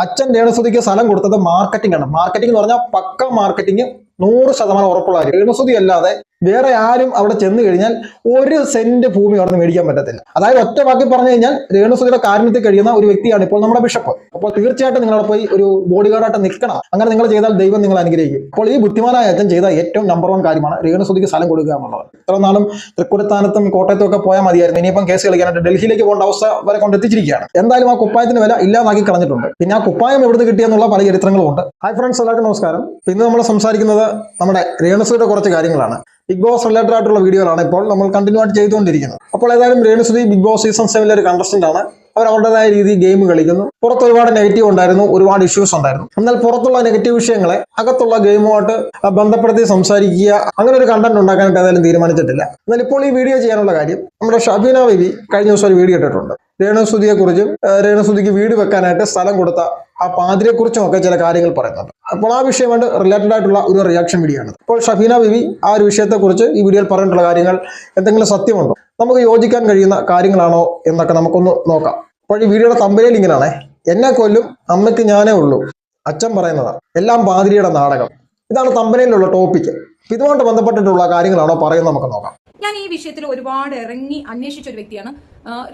അച്ഛൻ രേണുസുതിക്ക് സ്ഥലം കൊടുത്തത് മാർക്കറ്റിംഗ് ആണ്. മാർക്കറ്റിംഗ് എന്ന് പറഞ്ഞാൽ പക്ക മാർക്കറ്റിംഗ് നൂറ് ശതമാനം ഉറപ്പുള്ള കാര്യം. രേണുസുതി അല്ലാതെ വേറെ ആരും അവിടെ ചെന്ന് കഴിഞ്ഞാൽ ഒരു സെന്റ് ഭൂമി അവിടെ നിന്ന് മേടിക്കാൻ പറ്റത്തില്ല. അതായത് ഒറ്റ വാക്കി പറഞ്ഞു കഴിഞ്ഞാൽ രേണുസുതിയുടെ കാരണത്തിൽ കഴിയുന്ന ഒരു വ്യക്തിയാണ് ഇപ്പോൾ നമ്മുടെ ബിഷപ്പ്. അപ്പോൾ തീർച്ചയായിട്ടും നിങ്ങളവിടെ പോയി ഒരു ബോഡി ഗാർഡായിട്ട് നിൽക്കണം. അങ്ങനെ നിങ്ങൾ ചെയ്താൽ ദൈവം നിങ്ങൾ അനുഗ്രഹിക്കും. അപ്പോൾ ഈ ബുദ്ധിമാനായ അച്ഛൻ ചെയ്ത ഏറ്റവും നമ്പർ വൺ കാര്യമാണ് രേണുസുതിക്ക് സ്ഥലം കൊടുക്കുക എന്നുള്ളത്. ഇത്ര നാളും തൃക്കുടത്താനത്തും കോട്ടയത്തും ഒക്കെ പോയാൽ മതിയായിരുന്നു. ഇനിയിപ്പം കേസ് കളിക്കാനായിട്ട് ഡൽഹിയിലേക്ക് പോകേണ്ട അവസ്ഥ വരെ കൊണ്ടെത്തിച്ചിരിക്കുകയാണ് എന്തായാലും ആ കുപ്പായത്തിന് വില ഇല്ലാതാക്കി കളഞ്ഞിട്ടുണ്ട്. പിന്നെ ആ കുപ്പായം എവിടുന്ന് കിട്ടിയെന്നുള്ള പല ചരിത്രങ്ങളും ഉണ്ട്. ഹായ് ഫ്രണ്ട്സ് എല്ലാവർക്കും നമസ്കാരം. ഇന്ന് നമ്മൾ സംസാരിക്കുന്നത് നമ്മുടെ രേണുസുയുടെ കുറച്ച് കാര്യങ്ങളാണ്. ബിഗ് ബോസ് റിലേറ്റഡ് ആയിട്ടുള്ള വീഡിയോകളാണ് ഇപ്പോൾ നമ്മൾ കണ്ടിന്യൂ ആയിട്ട് ചെയ്തുകൊണ്ടിരിക്കുന്നത്. അപ്പോൾ ഏതായാലും രേണുസുതി ബിഗ് ബോസ് സീസൺ സെവനിലെ ഒരു കണ്ടസ്റ്റന്റ് ആണ്. അവർ അവരുടേതായ രീതിയിൽ ഗെയിം കളിക്കുന്നു. പുറത്ത് ഒരുപാട് നെഗറ്റീവ് ഉണ്ടായിരുന്നു ഒരുപാട് ഇഷ്യൂസ് ഉണ്ടായിരുന്നു. എന്നാൽ പുറത്തുള്ള നെഗറ്റീവ് വിഷയങ്ങളെ അകത്തുള്ള ഗെയിമുമായിട്ട് ബന്ധപ്പെടുത്തി സംസാരിക്കുക അങ്ങനെ ഒരു കണ്ടന്റ് ഉണ്ടാക്കാനായിട്ട് ഏതായാലും തീരുമാനിച്ചിട്ടില്ല. എന്നാൽ ഇപ്പോൾ ഈ വീഡിയോ ചെയ്യാനുള്ള കാര്യം നമ്മുടെ ഷബീന ബേബി കഴിഞ്ഞ ദിവസം ഒരു വീഡിയോ ഇട്ടിട്ടുണ്ട്. രേണുസുതിയെ കുറിച്ചും രേണുസുതിക്ക് വീട് വെക്കാനായിട്ട് സ്ഥലം കൊടുത്ത ആ പാതിരെക്കുറിച്ചും ഒക്കെ ചില കാര്യങ്ങൾ പറയുന്നുണ്ട്. അപ്പോൾ ആ വിഷയമായിട്ട് റിലേറ്റഡ് ആയിട്ടുള്ള ഒരു റിയാക്ഷൻ വീഡിയോ ആണ്. അപ്പോൾ ഷഫീന ബിബി ആ ഒരു വിഷയത്തെക്കുറിച്ച് ഈ വീഡിയോയിൽ പറഞ്ഞിട്ടുള്ള കാര്യങ്ങൾ എന്തെങ്കിലും സത്യമുണ്ടോ? നമുക്ക് യോജിക്കാൻ കഴിയുന്ന കാര്യങ്ങളാണോ എന്നൊക്കെ നമുക്കൊന്ന് നോക്കാം. അപ്പോൾ ഈ വീഡിയോയുടെ തമ്പനയിൽ ഇങ്ങനെയാണ്. എന്നെ കൊല്ലും അമ്മയ്ക്ക് ഞാനേ ഉള്ളൂ അച്ഛൻ പറയുന്നതാണ്. എല്ലാം പാതിരിയുടെ നാടകം. ഇതാണ് തമ്പനയിലുള്ള ടോപ്പിക്ക് ഇതുമായിട്ട് ബന്ധപ്പെട്ടിട്ടുള്ള കാര്യങ്ങളാണോ പറയുന്നത് നമുക്ക് നോക്കാം. ഞാൻ ഈ വിഷയത്തിൽ ഒരുപാട് ഇറങ്ങി അന്വേഷിച്ച ഒരു വ്യക്തിയാണ്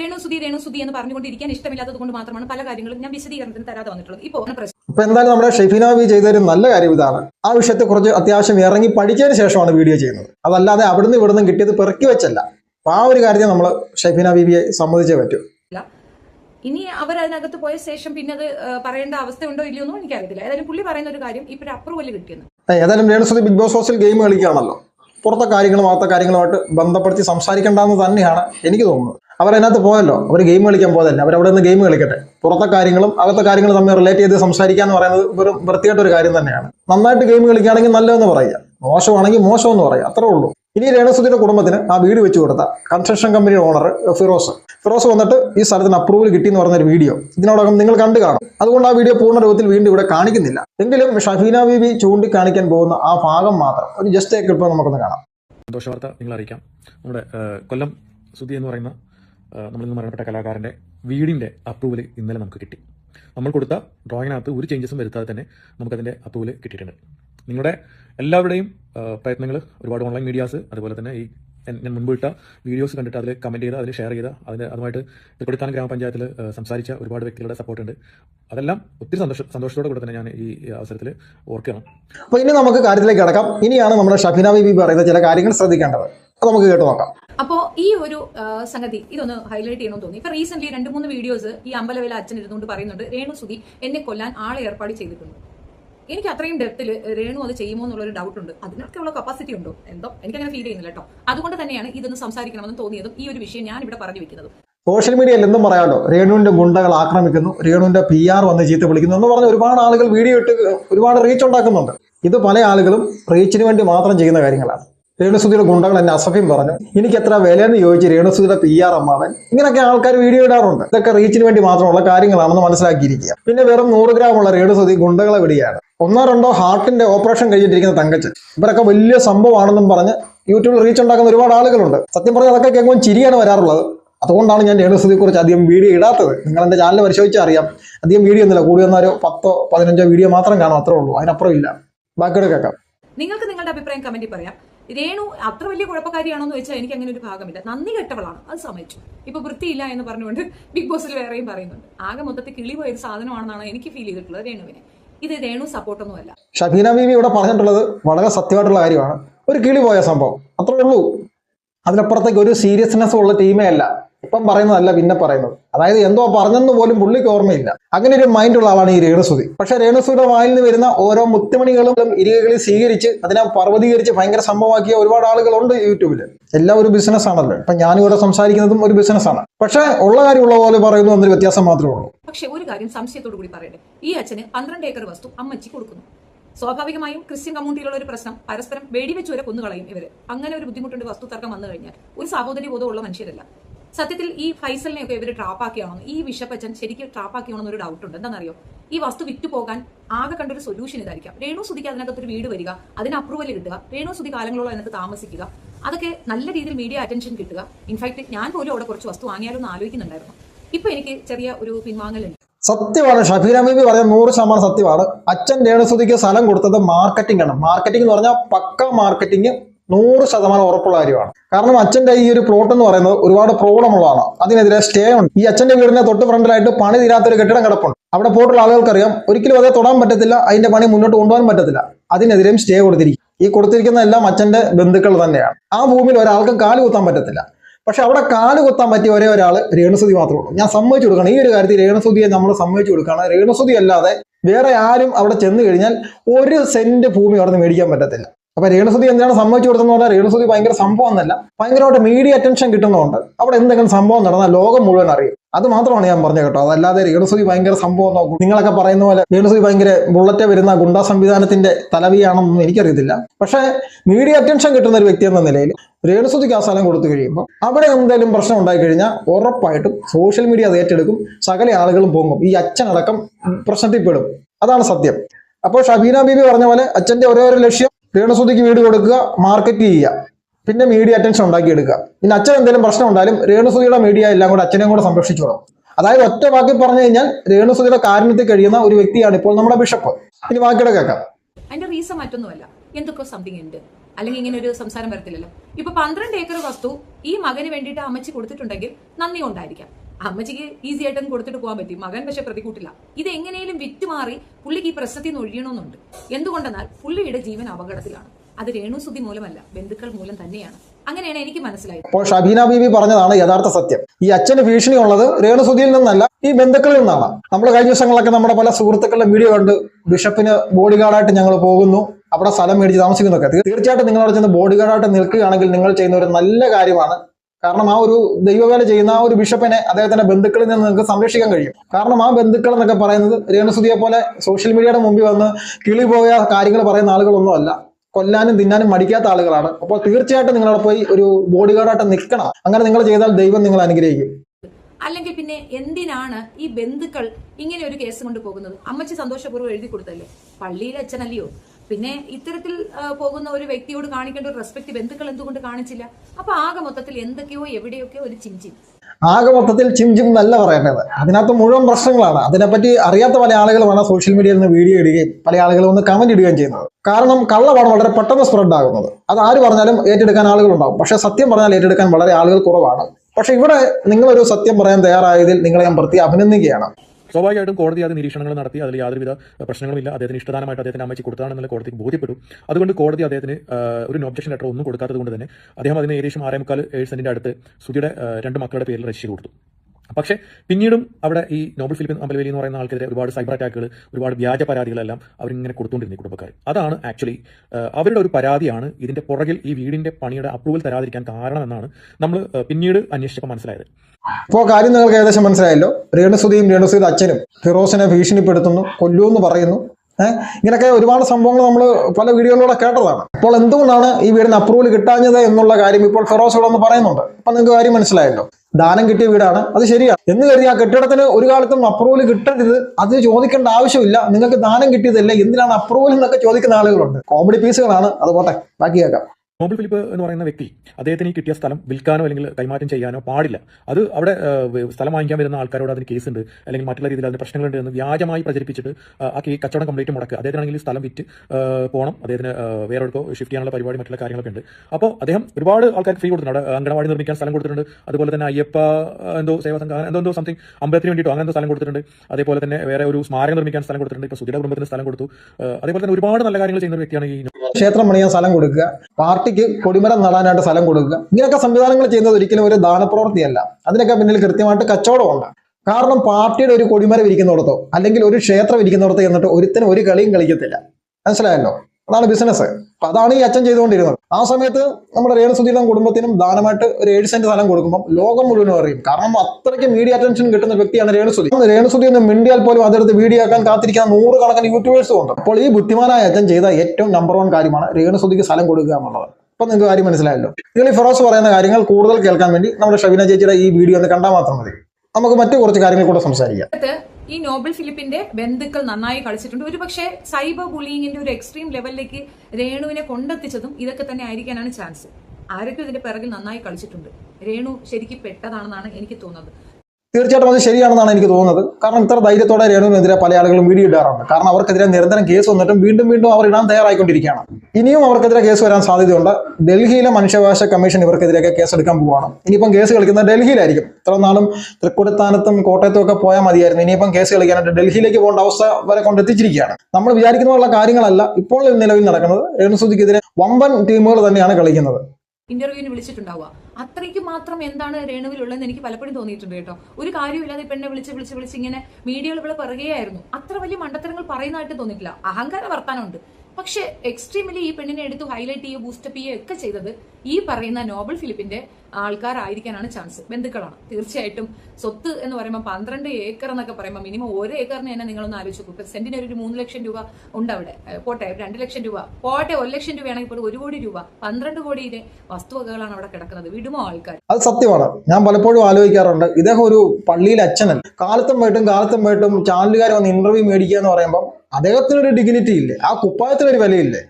രേണുസുതി രേണുസുതി എന്ന് പറഞ്ഞുകൊണ്ടിരിക്കാൻ ഇഷ്ടമില്ലാത്തത് കൊണ്ട് മാത്രമാണ് പല കാര്യങ്ങളും ഞാൻ വിശദീകരണത്തിന് തരാതെ വന്നിട്ടുള്ളത്. ഇപ്പോ അപ്പൊ എന്തായാലും നമ്മുടെ ഷെഫിന ബി ചെയ്തൊരു നല്ല കാര്യം ഇതാണ്. ആ വിഷയത്തെ കുറിച്ച് അത്യാവശ്യം ഇറങ്ങി പഠിച്ചതിന് ശേഷമാണ് വീഡിയോ ചെയ്യുന്നത്. അതല്ലാതെ അവിടുന്ന് ഇവിടുന്ന് കിട്ടിയത് പെറുക്കി വെച്ചല്ല. അപ്പൊ ആ ഒരു കാര്യത്തെ നമ്മൾ ഷെഫിന ബീബിയെ സമ്മതിച്ചേ പറ്റൂ. ഇനി അവർ അതിനകത്ത് പോയ ശേഷം പിന്നെ അത് പറയേണ്ട അവസ്ഥ ഉണ്ടോ ഇല്ലയോ എന്നും എനിക്കറിയത്തില്ല. ഏതായാലും പുള്ളി പറയുന്ന ഒരു കാര്യം ഇപ്പൊ അപ്രൂവൽ കിട്ടിയെന്ന്. ഏതായാലും രേണുസുതി ബിഗ് ബോസ് ഹൗസിൽ ഗെയിം കളിക്കുകയാണല്ലോ. പുറത്തെ കാര്യങ്ങളും അകത്തെ കാര്യങ്ങളുമായിട്ട് ബന്ധപ്പെടുത്തി സംസാരിക്കേണ്ടെന്ന് തന്നെയാണ് എനിക്ക് തോന്നുന്നത്. അവരതിനകത്ത് പോയല്ലോ. അവർ ഗെയിം കളിക്കാൻ പോയതല്ല. അവരവിടെ നിന്ന് ഗെയിം കളിക്കട്ടെ. പുറത്തെ കാര്യങ്ങളും അകത്തെ കാര്യങ്ങളും തമ്മിൽ റിലേറ്റ് ചെയ്ത് സംസാരിക്കുക എന്ന് പറയുന്നത് വെറും വൃത്തിയായിട്ടൊരു കാര്യം തന്നെയാണ്. നന്നായിട്ട് ഗെയിം കളിക്കുകയാണെങ്കിൽ നല്ലതെന്ന് പറയുക. മോശമാണെങ്കിൽ മോശം എന്ന് പറയുക. അത്രേ ഉള്ളൂ. ഇനി രേണുസുതിയുടെ കുടുംബത്തിന് ആ വീട് വെച്ച് കൊടുത്ത കൺസ്ട്രക്ഷൻ കമ്പനിയുടെ ഓണർ ഫിറോസ്. ഫിറോസ് വന്നിട്ട് ഈ സ്ഥലത്തിന് അപ്രൂവൽ കിട്ടി എന്ന് പറഞ്ഞൊരു വീഡിയോ ഇതിനോടകം നിങ്ങൾ കണ്ടു കാണും. അതുകൊണ്ട് ആ വീഡിയോ പൂർണ രൂപത്തിൽ വീണ്ടും ഇവിടെ കാണിക്കുന്നില്ല. എങ്കിലും ഷഫീന ബീബി ചൂണ്ടിക്കാണിക്കാൻ പോകുന്ന ആ ഭാഗം മാത്രം ഒരു ജസ്റ്റ് ക്ലിപ്പ് നമുക്കൊന്ന് കാണാം. സന്തോഷവാർത്ത നിങ്ങൾ അറിയിക്കാം നമ്മുടെ കൊല്ലം സുധി എന്ന് പറയുന്ന ആ, നമ്മളിൽ മരണപ്പെട്ട കലാകാരന്റെ വീടിന്റെ അപ്രൂവൽ ഇന്നലെ നമുക്ക് കിട്ടി. നമ്മൾ കൊടുത്ത ഡ്രോയിങ്ങിനകത്ത് ഒരു ചേഞ്ചസും വരുത്താതെ തന്നെ നമുക്കതിന്റെ അപ്രൂവൽ കിട്ടിയിട്ടുണ്ട്. നിങ്ങളുടെ എല്ലാവരുടെയും പ്രയത്നങ്ങൾ ഒരുപാട് ഓൺലൈൻ മീഡിയാസ് അതുപോലെ തന്നെ ഈ ഞാൻ- മുൻപിട്ട വീഡിയോസ് കണ്ടിട്ട് അതിൽ കമന്റ് ചെയ്ത അതിൽ ഷെയർ ചെയ്ത അതിന് അതുമായിട്ട് തൃക്കൊടിത്താനം ഗ്രാമപഞ്ചായത്തിൽ സംസാരിച്ച ഒരുപാട് വ്യക്തികളുടെ സപ്പോർട്ട് ഉണ്ട്. അതെല്ലാം ഒത്തിരി സന്തോഷ സന്തോഷത്തോടെ കൂടെ തന്നെ ഞാൻ ഈ അവസരത്തിൽ ഓർക്കുകയാണ്. അപ്പോൾ ഇനി നമുക്ക് കാര്യത്തിലേക്ക് കിടക്കാം. ഇനിയാണ് നമ്മുടെ ഷഫീന ബീബി പറയുന്ന ചില കാര്യങ്ങൾ ശ്രദ്ധിക്കേണ്ടത്. നമുക്ക് കേട്ടു നോക്കാം. അപ്പോ ഈ ഒരു സംഗതി ഇതൊന്ന് ഹൈലൈറ്റ് ചെയ്യണമെന്ന് തോന്നി. ഇപ്പൊ റീസെന്റ് രണ്ട് മൂന്ന് വീഡിയോസ് ഈ അമ്പലവില അച്ഛൻ ഇരുന്നുകൊണ്ട് പറയുന്നുണ്ട് രേണു സുധി എന്നെ കൊല്ലാൻ ആളെ ഏർപ്പാട് ചെയ്തിട്ടുണ്ട്. എനിക്ക് അത്രയും ഡെപ്തിൽ രേണു അത് ചെയ്യുമോ എന്നുള്ളൊരു ഡൗട്ട് ഉണ്ട്. അതിനൊക്കെ ഉള്ള കപ്പാസിറ്റി ഉണ്ടോ? എന്തോ? എനിക്കങ്ങനെ ഫീൽ ചെയ്യുന്നില്ല കേട്ടോ അതുകൊണ്ട് തന്നെയാണ് ഇതൊന്ന് സംസാരിക്കണമെന്ന് തോന്നിയതും ഈ ഒരു വിഷയം ഞാൻ ഇവിടെ പറഞ്ഞു വെക്കുന്നത്. സോഷ്യൽ മീഡിയയിൽ എന്തും പറയാമല്ലോ രേണുവിന്റെ ഗുണ്ടകൾ ആക്രമിക്കുന്നു രേണുവിന്റെ പി ആർ വന്ന് ചീത്ത വിളിക്കുന്നു എന്ന് പറഞ്ഞ് ഒരുപാട് ആളുകൾ വീഡിയോ ഇട്ട് ഒരുപാട് റീച്ച് ഉണ്ടാക്കുന്നുണ്ട്. ഇത് പല ആളുകളും റീച്ചിന് വേണ്ടി മാത്രം ചെയ്യുന്ന കാര്യങ്ങളാണ്. രേണുസുതിയുടെ ഗുണ്ടകൾ എന്നെ അസഭ്യം പറഞ്ഞു. എനിക്ക് എത്ര വിലയെന്ന് ചോദിച്ച് രേണുസുതിയുടെ പി ആർ അമ്മാവൻ. ഇങ്ങനെയൊക്കെ ആൾക്കാർ വീഡിയോ ഇടാറുണ്ട്. ഇതൊക്കെ റീച്ചിന് വേണ്ടി മാത്രമുള്ള കാര്യങ്ങളാണെന്ന് മനസ്സിലാക്കിയിരിക്കുക. പിന്നെ വെറും നൂറ് ഗ്രാമുള്ള രേണുസുതി ഗുണ്ടകളെ വിടുകയാണ്. ഒന്നോ രണ്ടോ ഹാർട്ടിന്റെ ഓപ്പറേഷൻ കഴിഞ്ഞിട്ടിരിക്കുന്ന തങ്കച്ചൻ. ഇവരൊക്കെ വലിയ സംഭവമാണെന്നും പറഞ്ഞ് യൂട്യൂബിൽ റീച്ച് ഉണ്ടാക്കുന്ന ഒരുപാട് ആളുകളുണ്ട്. സത്യം പറഞ്ഞാൽ അതൊക്കെ കേൾക്കുമ്പോൾ ചിരിയാണ് വരാറുള്ളത്. അതുകൊണ്ടാണ് ഞാൻ രേണുസുതിയെ കുറിച്ച് അധികം വീഡിയോ ഇടാത്തത്. നിങ്ങൾ എന്റെ ചാനൽ പരിശോധിച്ചാൽ അറിയാം. അധികം വീഡിയോ ഒന്നുമില്ല. കൂടി വന്ന ഒരു പത്തോ പതിനഞ്ചോ വീഡിയോ മാത്രം കാണും. അത്രേ ഉള്ളൂ. അതിനപ്പുറം ഇല്ല. ബാക്കിയുടെ കേൾക്കാം. നിങ്ങൾക്ക് നിങ്ങളുടെ അഭിപ്രായം കമന്റിൽ പറയാം. രേണു അത്ര വലിയ കുഴപ്പക്കാരിയാണോ എന്ന് വെച്ചാൽ എനിക്ക് അങ്ങനെ ഒരു ഭാഗമില്ല. നന്ദി കെട്ടവളാണ്. അത് സമ്മതിച്ചു. ഇപ്പൊ വൃത്തിയില്ല എന്ന് പറഞ്ഞുകൊണ്ട് ബിഗ് ബോസിൽ വേറെയും പറയുന്നുണ്ട്. ആകെ മൊത്തത്തിൽ കിളി പോയ ഒരു സാധനമാണെന്നാണ് എനിക്ക് ഫീൽ ചെയ്തിട്ടുള്ളത് രേണുവിനെ. ഇത് രേണു സപ്പോർട്ടൊന്നുമല്ല ഷബീന ബീവി ഇവിടെ പറഞ്ഞിട്ടുള്ളത് വളരെ സത്യമായിട്ടുള്ള കാര്യമാണ്. ഒരു കിളി പോയ സംഭവം. അത്രേ ഉള്ളൂ. അതിനപ്പുറത്തേക്ക് ഒരു സീരിയസ്നെസ് ഉള്ള ടീമേ അല്ല. ഇപ്പം പറയുന്നതല്ല പിന്നെ പറയുന്നത്. അതായത് എന്തോ പറഞ്ഞെന്ന് പോലും പുള്ളിക്ക് ഓർമ്മയില്ല. അങ്ങനെ ഒരു മൈൻഡുള്ള ആളാണ് ഈ രേണുസുതി. പക്ഷെ രേണുസുതിയുടെ വായിൽ നിന്ന് വരുന്ന ഓരോ മുത്തുമണികളും ഇരികളിൽ സ്വീകരിച്ച് അതിനെ പർവതീകരിച്ച് ഭയങ്കര സംഭവമാക്കിയ ഒരുപാട് ആളുകളുണ്ട് യൂട്യൂബിൽ എല്ലാം ഒരു ബിസിനസ് ആണല്ലോ ഇപ്പൊ ഞാനിവിടെ സംസാരിക്കുന്നതും ഒരു ബിസിനസ് ആണ് പക്ഷെ ഉള്ള കാര്യം ഉള്ള പോലെ പറയുന്നു എന്നൊരു വ്യത്യാസം മാത്രമേ ഉള്ളൂ. പക്ഷെ ഒരു കാര്യം സംശയത്തോടു കൂടി പറയട്ടെ. ഈ അച്ഛന് പന്ത്രണ്ട് ഏക്കർ വസ്തു അമ്മച്ചി കൊടുക്കുന്നു. സ്വാഭാവികമായും ക്രിസ്ത്യൻ കമ്മ്യൂണിറ്റിയിലുള്ള ഒരു പ്രശ്നം പരസ്പരം വെടിവെച്ച് വരെ കൊന്നുകളയും ഇവർ. അങ്ങനെ ഒരു ബുദ്ധിമുട്ടുണ്ട് വസ്തു തർക്കം വന്നു കഴിഞ്ഞാൽ ഒരു സാഹോദര്യ ബോധമുള്ള മനുഷ്യരല്ല. സത്യത്തിൽ ഈ ഫൈസലിനെ ഒക്കെ ഇവർ ട്രാപ്പാക്കിയാണോ ഈ ബിഷപ്പച്ചൻ ശരിക്കും ട്രാപ്പാക്കിയാണോ എന്നൊരു ഡൗട്ട് ഉണ്ട്. എന്താണെന്നറിയോ? ഈ വസ്തു വിറ്റ് പോകാൻ ആകെ കണ്ടൊരു സൊല്യൂഷൻ ഇതായിരിക്കാം. രേണു സുധിക്ക് അതിനകത്ത് ഒരു വീട് വരിക അതിന് അപ്രൂവൽ കിട്ടുക രേണു സുധി കാലങ്ങളോളം അതിനകത്ത് താമസിക്കുക അതൊക്കെ നല്ല രീതിയിൽ മീഡിയ അറ്റൻഷൻ കിട്ടുക. ഇൻഫാക്ട് ഞാൻ പോലും അവിടെ കുറച്ച് വസ്തു വാങ്ങിയാലോ എന്ന് ആലോചിക്കുന്നുണ്ടായിരുന്നു. ഇപ്പൊ എനിക്ക് ചെറിയ ഒരു പിൻവാങ്ങലുണ്ട്. സത്യമാണ്. ഷഫീർ അമീബി പറഞ്ഞ നൂറ് ശതമാനം സത്യമാണ്. അച്ഛൻ രേണുസുതിക്ക് സ്ഥലം കൊടുത്തത് മാർക്കറ്റിംഗ് ആണ്. മാർക്കറ്റിംഗ് എന്ന് പറഞ്ഞാൽ പക്ക മാർക്കറ്റിംഗ് നൂറ് ശതമാനം ഉറപ്പുള്ള കാര്യമാണ്. കാരണം അച്ഛന്റെ ഈ ഒരു പ്ലോട്ട് എന്ന് പറയുന്നത് ഒരുപാട് പ്രോബ്ലം ഉള്ളതാണ് അതിനെതിരെ സ്റ്റേ ഉണ്ട്. ഈ അച്ഛന്റെ വീടിന്റെ തൊട്ട് ഫ്രണ്ടിലായിട്ട് പണി തീരാത്തൊരു കെട്ടിടം കിടപ്പുണ്ട്. അവിടെ പോയിട്ടുള്ള ആളുകൾക്കറിയാം ഒരിക്കലും അതേ തൊടാൻ പറ്റത്തില്ല അതിന്റെ പണി മുന്നോട്ട് കൊണ്ടുപോകാൻ പറ്റത്തില്ല. അതിനെതിരെയും സ്റ്റേ കൊടുത്തിരിക്കും. ഈ കൊടുത്തിരിക്കുന്ന എല്ലാം അച്ഛന്റെ ബന്ധുക്കൾ തന്നെയാണ്. ആ ഭൂമിയിൽ ഒരാൾക്കും കാൽ കുത്താൻ പറ്റത്തില്ല. പക്ഷെ അവിടെ കാൽ കുത്താൻ പറ്റിയ ഒരേ ഒരാൾ രേണുസുതി മാത്രമേ ഉള്ളൂ. ഞാൻ സമ്മതിച്ചു കൊടുക്കണം. ഈ ഒരു കാര്യത്തിൽ രേണുസുതിയെ നമ്മൾ സമ്മതിച്ചു കൊടുക്കുകയാണ് രേണുസുതി അല്ലാതെ വേറെ ആരും അവിടെ ചെന്ന് കഴിഞ്ഞാൽ ഒരു സെന്റ് ഭൂമി അവിടെ നിന്ന് മേടിക്കാൻ പറ്റത്തില്ല. അപ്പൊ രേണുസുതി എന്തിനാണ് സമ്മതിച്ചു കൊടുത്തെന്ന് പറഞ്ഞാൽ രേണുസുതി ഭയങ്കര സംഭവം എന്നല്ല ഭയങ്കരമായിട്ട് മീഡിയ അറ്റൻഷൻ കിട്ടുന്നതുകൊണ്ട് അവിടെ എന്തെങ്കിലും സംഭവം നടന്നാൽ ലോകം മുഴുവൻ അറിയും. അത് മാത്രമാണ് ഞാൻ പറഞ്ഞത് കേട്ടോ. അതല്ലാതെ രേണുസുതി ഭയങ്കര സംഭവം നോക്കും. നിങ്ങളൊക്കെ പറയുന്ന പോലെ രേണുസുതി ഭയങ്കര ബുള്ളറ്റ് വരുന്ന ഗുണ്ടാ സംവിധാനത്തിന്റെ തലവിയാണെന്നൊന്നും എനിക്കറിയത്തില്ല. പക്ഷേ മീഡിയ അറ്റൻഷൻ കിട്ടുന്ന ഒരു വ്യക്തി എന്ന നിലയിൽ രേണുസുതിക്ക് ആ സ്ഥലം കൊടുത്തു കഴിയുമ്പോൾ അവിടെ എന്തെങ്കിലും പ്രശ്നം ഉണ്ടായി കഴിഞ്ഞാൽ ഉറപ്പായിട്ടും സോഷ്യൽ മീഡിയ അത് ഏറ്റെടുക്കും. സകല ആളുകളും പോകും ഈ അച്ഛനടക്കം പ്രശ്നത്തിൽ പെടും. അതാണ് സത്യം. അപ്പോൾ ഷബീന ബീബി പറഞ്ഞ പോലെ അച്ഛന്റെ ഒരേ ഒരു ലക്ഷ്യം രേണുസുതിക്ക് വീട് കൊടുക്കുക മാർക്കറ്റ് ചെയ്യുക. പിന്നെ മീഡിയ അറ്റൻഷൻ ഉണ്ടാക്കിയെടുക്കുക. പിന്നെ അച്ഛൻ എന്തെങ്കിലും പ്രശ്നം ഉണ്ടായാലും രേണുസുതിയുടെ മീഡിയ എല്ലാം കൂടെ അച്ഛനെയും കൂടെ സംരക്ഷിച്ചോളും. അതായത് ഒറ്റ വാക്കിൽ പറഞ്ഞു കഴിഞ്ഞാൽ രേണുസുതിയുടെ കാരണത്തിൽ കഴിയുന്ന ഒരു വ്യക്തിയാണ് ഇപ്പോൾ നമ്മുടെ ബിഷപ്പ് ഇനി വാക്കിയുടെ കേൾക്കാം. അതിന്റെ റീസൺ മറ്റൊന്നുമല്ല. എന്തൊക്കെ സംതിങ് ഉണ്ട്. അല്ലെങ്കിൽ ഇങ്ങനെ ഒരു സംസാരം വരത്തില്ലല്ലോ. ഇപ്പൊ പന്ത്രണ്ട് ഏക്കർ വസ്തു ഈ മകന് വേണ്ടിയിട്ട് അമ്മച്ചി കൊടുത്തിട്ടുണ്ടെങ്കിൽ നന്ദി ഉണ്ടായിരിക്കാം അമ്മച്ചിക്ക് ഈസി ആയിട്ടും കൊടുത്തിട്ട് പോകാൻ പറ്റി. മകൻ പക്ഷെ പ്രതികൂട്ടില്ല. ഇത് എങ്ങനെയും വിറ്റുമാറി പുള്ളിക്ക് ഈ പ്രശ്നത്തിൽ നിന്ന് ഒഴിയണമെന്നുണ്ട്. എന്തുകൊണ്ടെന്നാൽ പുള്ളിയുടെ ജീവൻ അപകടത്തിലാണ്. അത് രേണുസുതി മൂലമല്ല ബന്ധുക്കൾ മൂലം തന്നെയാണ്. അങ്ങനെയാണ് എനിക്ക് മനസ്സിലായത്. അപ്പോൾ ഷബീന ബീബി പറഞ്ഞതാണ് യഥാർത്ഥ സത്യം. ഈ അച്ഛന് ഭീഷണി ഉള്ളത് രേണുസുതിയിൽ നിന്നല്ല ഈ ബന്ധുക്കളിൽ നിന്നാണ്. നമ്മൾ കഴിഞ്ഞ ദിവസങ്ങളൊക്കെ നമ്മുടെ പല സുഹൃത്തുക്കളുടെ വീഡിയോ കണ്ട് ബിഷപ്പിന് ബോഡി ഗാർഡായിട്ട് ഞങ്ങൾ പോകുന്നു. അവിടെ സ്ഥലം മേടിച്ച് താമസിക്കുന്നൊക്കെ തീർച്ചയായിട്ടും നിങ്ങൾ അവിടെ ചെന്ന് ബോഡി ഗാർഡായിട്ട് നിൽക്കുകയാണെങ്കിൽ നിങ്ങൾ ചെയ്യുന്ന ഒരു നല്ല കാര്യമാണ് കാരണം ആ ഒരു ദൈവവേല ചെയ്യുന്ന ആ ഒരു ബിഷപ്പിനെ അദ്ദേഹത്തിന്റെ ബന്ധുക്കളിൽ നിന്ന് നിങ്ങൾക്ക് സംരക്ഷിക്കാൻ കഴിയും. കാരണം ആ ബന്ധുക്കൾ എന്നൊക്കെ പറയുന്നത് രേണുസുതിയെ പോലെ സോഷ്യൽ മീഡിയയുടെ മുമ്പിൽ വന്ന് കിളി പോയ കാര്യങ്ങൾ പറയുന്ന ആളുകളൊന്നും അല്ല. കൊല്ലാനും തിന്നാനും മടിക്കാത്ത ആളുകളാണ്. അപ്പോൾ തീർച്ചയായിട്ടും നിങ്ങളവിടെ പോയി ഒരു ബോഡി ഗാർഡായിട്ട് നിൽക്കണം. അങ്ങനെ നിങ്ങൾ ചെയ്താൽ ദൈവം നിങ്ങൾ അനുഗ്രഹിക്കും. അല്ലെങ്കിൽ പിന്നെ എന്തിനാണ് ഈ ബന്ധുക്കൾ ഇങ്ങനെ ഒരു കേസ് കൊണ്ട് പോകുന്നത്? അമ്മച്ചി സന്തോഷപൂർവം എഴുതി കൊടുത്തല്ലേ? പള്ളിയിലെ അച്ഛനല്ലയോ? പിന്നെ ഇത്തരത്തിൽ പോകുന്ന ഒരു വ്യക്തിയോട് കാണിക്കേണ്ട ഒരു റെസ്പെക്ട് ബന്ധുക്കൾ എന്തുകൊണ്ട് കാണിച്ചില്ല? അപ്പൊ ആകെ മൊത്തത്തിൽ എന്തൊക്കെയോ എവിടെയൊക്കെ ഒരു ചിഞ്ചിൻ ആകെ മൊത്തത്തിൽ ചിം ചിം എന്നല്ല പറയേണ്ടത്. അതിനകത്ത് മുഴുവൻ പ്രശ്നങ്ങളാണ്. അതിനെപ്പറ്റി അറിയാത്ത പല ആളുകളുമാണ് സോഷ്യൽ മീഡിയയിൽ നിന്ന് വീഡിയോ ഇടുകയും പല ആളുകളും ഒന്ന് കമന്റ് ഇടുകയും ചെയ്യുന്നത്. കാരണം കള്ളമാണ് വളരെ പെട്ടെന്ന് സ്പ്രെഡ് ആകുന്നത്. അത് ആര് പറഞ്ഞാലും ഏറ്റെടുക്കാൻ ആളുകളുണ്ടാവും. പക്ഷെ സത്യം പറഞ്ഞാൽ ഏറ്റെടുക്കാൻ വളരെ ആളുകൾ കുറവാണ്. പക്ഷെ ഇവിടെ നിങ്ങളൊരു സത്യം പറയാൻ തയ്യാറായതിൽ നിങ്ങളെ ഞാൻ പ്രത്യേകം അഭിനന്ദിക്കുകയാണ്. സ്വാഭാവികമായിട്ടും കോടതി അത് നിരീക്ഷണങ്ങൾ നടത്തി അതിൽ യാതൊരുവിധ പ്രശ്നങ്ങളുമില്ല. അദ്ദേഹത്തിന് ഇഷ്ടദാനമായിട്ട് അദ്ദേഹത്തിന്റെ കൊടുത്താണ് എന്നുള്ള കോടതിക്ക് ബോധ്യപ്പെട്ടു അതുകൊണ്ട് കോടതി അദ്ദേഹത്തിന് ഒരു ഒബ്ജക്ഷൻ ലെറ്റർ ഒന്നും കൊടുക്കാത്തത് കൊണ്ട് തന്നെ അദ്ദേഹം അതിന് ഏകദേശം ആറേ മുക്കാൽ ഏഴ് സെന്റിന്റെ അടുത്ത് സുധിയുടെ രണ്ട് മക്കളുടെ പേരിൽ രജിസ്റ്റർ കൊടുത്തു. പക്ഷേ പിന്നീടും അവിടെ ഈ നോബൽ ഫിലിപ്പ് അമ്പലവേലി എന്ന് പറയുന്ന ആൾക്കെതിരെ ഒരുപാട് സൈബർ അറ്റാക്കുകൾ ഒരുപാട് വ്യാജ പരാതികളെല്ലാം അവരിങ്ങനെ കൊടുത്തുകൊണ്ടിരുന്നു കുടുംബക്കാർ. അതാണ് ആക്ച്വലി അവരുടെ ഒരു പരാതിയാണ് ഇതിന്റെ പുറകിൽ ഈ വീടിന്റെ പണിയുടെ അപ്രൂവൽ തരാതിരിക്കാൻ കാരണം എന്നാണ് നമ്മൾ പിന്നീട് അന്വേഷിച്ചപ്പോൾ മനസ്സിലായത്. അപ്പോൾ കാര്യം നിങ്ങൾക്ക് ഏകദേശം മനസ്സിലായല്ലോ. രേണുസുതിയും രേണുസുതി അച്ഛനും ഫിറോസിനെ ഭീഷണിപ്പെടുത്തുന്നു കൊല്ലുമെന്ന് പറയുന്നു. ഇങ്ങനൊക്കെ ഇങ്ങനെയൊക്കെ ഒരുപാട് സംഭവങ്ങൾ നമ്മൾ പല വീഡിയോകളിലൂടെ കേട്ടതാണ്. അപ്പോൾ എന്തുകൊണ്ടാണ് ഈ വീടിന് അപ്രൂവൽ കിട്ടാഞ്ഞത് എന്നുള്ള കാര്യം ഇപ്പോൾ ഫിറോസ് ഇവിടെ ഒന്ന് പറയുന്നുണ്ട്? അപ്പൊ നിങ്ങൾക്ക് കാര്യം മനസ്സിലായല്ലോ. ദാനം കിട്ടിയ വീടാണ്. അത് ശരിയാണ്. എന്ന് കരുതി ആ കെട്ടിടത്തിന് ഒരു കാലത്തും അപ്രൂവൽ കിട്ടരുത്. അത് ചോദിക്കേണ്ട ആവശ്യമില്ല. നിങ്ങൾക്ക് ദാനം കിട്ടിയതല്ലേ? എന്തിനാണ് അപ്രൂവൽ എന്നൊക്കെ ചോദിക്കുന്ന ആളുകളുണ്ട്. കോമഡി പീസുകളാണ് അത് പോട്ടെ. ബാക്കി കേൾക്കാം. നോബൽ ഫിലിപ്പ് എന്ന് പറയുന്ന വ്യക്തി അദ്ദേഹത്തിന് ഈ കിട്ടിയ സ്ഥലം വിൽക്കാനോ അല്ലെങ്കിൽ കൈമാറ്റം ചെയ്യാനോ പാടില്ല. അത് അവിടെ സ്ഥലം വാങ്ങിക്കാൻ വരുന്ന ആൾക്കാരോട് അതിന് കേസുണ്ട് അല്ലെങ്കിൽ മറ്റുള്ള രീതിയിൽ അതിന് പ്രശ്നങ്ങളുണ്ട് എന്ന് വ്യാജമായി പ്രചരിപ്പിച്ചിട്ട് ആ, കച്ചവടം കംപ്ലീറ്റ് മുടക്കുക. അദ്ദേഹത്തിനാണെങ്കിൽ സ്ഥലം വിറ്റ് പോകണം അദ്ദേഹത്തിന് വേറെ എടുക്കോ ഷിഫ്റ്റ് ചെയ്യാനുള്ള പരിപാടി മറ്റുള്ള കാര്യങ്ങളൊക്കെ ഉണ്ട്. അപ്പോൾ അദ്ദേഹം ഒരുപാട് ആൾക്കാർക്ക് ഫ്രീ കൊടുത്തിട്ടുണ്ട്. അങ്കണവാടി നിർമ്മിക്കാൻ സ്ഥലം കൊടുത്തിട്ടുണ്ട്. അതുപോലെ തന്നെ അയ്യപ്പ എന്തോ സേവാ സംഘം എന്തോ എന്തോ സംതിങ് അമ്പലത്തിന് വേണ്ടിയിട്ടോ അങ്ങനെ എന്തോ സ്ഥലം കൊടുത്തിട്ടുണ്ട്. അതേപോലെ തന്നെ വേറെ ഒരു സ്മാരകം നിർമ്മിക്കാൻ സ്ഥലം കൊടുത്തിട്ടുണ്ട്. ഇപ്പോൾ സുധിര കുടുംബത്തിന് സ്ഥലം കൊടുത്തു. അതേപോലെ തന്നെ ഒരുപാട് നല്ല കാര്യങ്ങൾ ചെയ്യുന്ന വ്യക്തിയാണ് ഈ ക്ഷേത്രം പണിയാൻ സ്ഥലം കൊടുക്കുക. പാർട്ടിക്ക് കൊടിമരം നടാനായിട്ട് സ്ഥലം കൊടുക്കുക. ഇങ്ങനെയൊക്കെ സംവിധാനങ്ങൾ ചെയ്യുന്നത് ഒരിക്കലും ഒരു ദാനപ്രവർത്തിയല്ല അതിനൊക്കെ പിന്നിൽ കൃത്യമായിട്ട് കച്ചവടമുണ്ട്. കാരണം പാർട്ടിയുടെ ഒരു കൊടിമരം ഇരിക്കുന്നിടത്തോ അല്ലെങ്കിൽ ഒരു ക്ഷേത്രം ഇരിക്കുന്നിടത്തോ എന്നിട്ട് ഒരുത്തിനും ഒരു കളിയും കളിക്കത്തില്ല. മനസ്സിലായല്ലോ? അതാണ് ബിസിനസ് അപ്പൊ അതാണ് ഈ അച്ഛൻ ചെയ്തുകൊണ്ടിരുന്നത്. ആ സമയത്ത് നമ്മുടെ രേണുസുധീരം കുടുംബത്തിനും ദാനമായിട്ട് ഒരു ഏഴ് സെന്റ് സ്ഥലം കൊടുക്കുമ്പോൾ ലോകം മുഴുവനും അറിയും. കാരണം അത്രയ്ക്ക് മീഡിയ അറ്റൻഷൻ കിട്ടുന്ന വ്യക്തിയാണ് രേണുസുധി രേണുസുധി എന്ന് മിണ്ടിയാൽ പോലും അതെടുത്ത് വീഡിയോ ആക്കാൻ കാത്തിരിക്കുന്ന നൂറുകണക്കിന് യൂട്യൂബേഴ്സും ഉണ്ട്. അപ്പോൾ ഈ ബുദ്ധിമാനായ അച്ഛൻ ചെയ്ത ഏറ്റവും നമ്പർ വൺ കാര്യമാണ് രേണുസുധിക്ക് സ്ഥലം കൊടുക്കുക എന്നുള്ളത്. അപ്പൊ നിങ്ങൾക്ക് കാര്യം മനസ്സിലായല്ലോ. നിങ്ങൾ ഈ ഫിറോസ് പറയുന്ന കാര്യങ്ങൾ കൂടുതൽ കേൾക്കാൻ വേണ്ടി നമ്മുടെ ഷബീന ചേച്ചിയുടെ ഈ വീഡിയോ ഒന്ന് കണ്ടാൽ മാത്രം മതി. നമുക്ക് മറ്റു കുറച്ച് കാര്യങ്ങൾ കൂടെ സംസാരിക്കാം. ഈ നോബൽ ഫിലിപ്പിന്റെ ബന്ധുക്കൾ നന്നായി കളിച്ചിട്ടുണ്ട്. ഒരുപക്ഷെ സൈബർ ബുളിയിങ്ങിന്റെ ഒരു എക്സ്ട്രീം ലെവലിലേക്ക് രേണുവിനെ കൊണ്ടെത്തിച്ചതും ഇതൊക്കെ തന്നെ ആയിരിക്കാനാണ് ചാൻസ്. ആരൊക്കെ ഇതിന്റെ പിറകിൽ നന്നായി കളിച്ചിട്ടുണ്ട്. രേണു ശരിക്കും പെട്ടതാണെന്നാണ് എനിക്ക് തോന്നുന്നത്. തീർച്ചയായിട്ടും അത് ശരിയാണെന്നാണ് എനിക്ക് തോന്നുന്നത്. കാരണം ഇത്ര ധൈര്യത്തോടെ രേണുവിനെതിരെ പല ആളുകളും വീഡിയോ ഇടാറുണ്ട്. കാരണം അവർക്കെതിരെ നിരന്തരം കേസ് വന്നിട്ടും വീണ്ടും വീണ്ടും അവർ ഇടാൻ തയ്യാറായിക്കൊണ്ടിരിക്കുകയാണ്. ഇനിയും അവർക്കെതിരെ കേസ് വരാൻ സാധ്യതയുണ്ട്. ഡൽഹിയിലെ മനുഷ്യാവകാശ കമ്മീഷൻ ഇവർക്കെതിരെയൊക്കെ കേസ് എടുക്കാൻ പോവുകയാണ്. ഇനിയിപ്പം കേസ് കളിക്കുന്നത് ഡൽഹിയിലായിരിക്കും. ഇത്ര നാളും തൃക്കുടത്താനത്തും കോട്ടയത്തും ഒക്കെ പോയാൽ മതിയായിരുന്നു. ഇനിയിപ്പം കേസ് കളിക്കാനായിട്ട് ഡൽഹിയിലേക്ക് പോകേണ്ട അവസ്ഥ വരെ കൊണ്ടെത്തിച്ചിരിക്കുകയാണ്. നമ്മൾ വിചാരിക്കുന്ന കാര്യങ്ങളല്ല ഇപ്പോൾ നിലവിൽ നടക്കുന്നത്. രേണുസൂദിക്കെതിരെ വമ്പൻ ടീമുകൾ തന്നെയാണ് കളിക്കുന്നത്. ഇന്റർവ്യൂവിന് വിളിച്ചിട്ടുണ്ടാവുക. അത്രയ്ക്ക് മാത്രം എന്താണ് രേണുവിലുള്ളതെന്ന് എനിക്ക് പലപ്പോഴും തോന്നിയിട്ടുണ്ട് കേട്ടോ. ഒരു കാര്യമില്ലാതെ പെണ്ണെ വിളിച്ച് വിളിച്ച് വിളിച്ച് ഇങ്ങനെ മീഡിയകൾ ഇവിടെ പറയുകയായിരുന്നു. അത്ര വലിയ മണ്ടത്തരങ്ങൾ പറയുന്നതായിട്ട് തോന്നിയിട്ടില്ല. അഹങ്കാര വർത്താനമുണ്ട്. പക്ഷെ എക്സ്ട്രീമിലി ഈ പെണ്ണിനെ എടുത്ത് ഹൈലൈറ്റ് ചെയ്യുക ബൂസ്റ്റപ്പ് ചെയ്യുക ഒക്കെ ചെയ്തത് ഈ പറയുന്ന നോബൽ ഫിലിപ്പിന്റെ ആൾക്കാരായിരിക്കാനാണ് ചാൻസ് ബന്ധുക്കളാണ്. തീർച്ചയായിട്ടും സ്വത്ത് എന്ന് പറയുമ്പോൾ പന്ത്രണ്ട് ഏക്കർ എന്നൊക്കെ പറയുമ്പോൾ മിനിമം ഒരു ഏക്കറിന് തന്നെ നിങ്ങളൊന്ന് ആലോചിച്ച് നോക്കും. സെന്റിന് ഒരു മൂന്ന് ലക്ഷം രൂപ ഉണ്ട് അവിടെ. പോട്ടെ രണ്ട് ലക്ഷം രൂപ. പോട്ടെ ഒരു ലക്ഷം രൂപയാണെങ്കിൽ ഇപ്പോൾ ഒരു കോടി രൂപ. പന്ത്രണ്ട് കോടിയിലെ വസ്തുവകകളാണ് അവിടെ കിടക്കുന്നത്. വിടുമോ ആൾക്കാർ അത് സത്യമാണ്. ഞാൻ പലപ്പോഴും ആലോചിക്കാറുണ്ട്. ഇദ്ദേഹം ഒരു പള്ളിയിലെ അച്ഛനല്ല. കാലത്തും പോയിട്ടും കാലത്തും പോയിട്ടും ചാനലുകാർ വന്ന് ഇന്റർവ്യൂ മേടിക്കുക എന്ന് പറയുമ്പോൾ അദ്ദേഹത്തിനൊരു ഡിഗ്നിറ്റി ഇല്ലേ? ആ കുപ്പായത്തിനൊരു വിലയില്ലേ?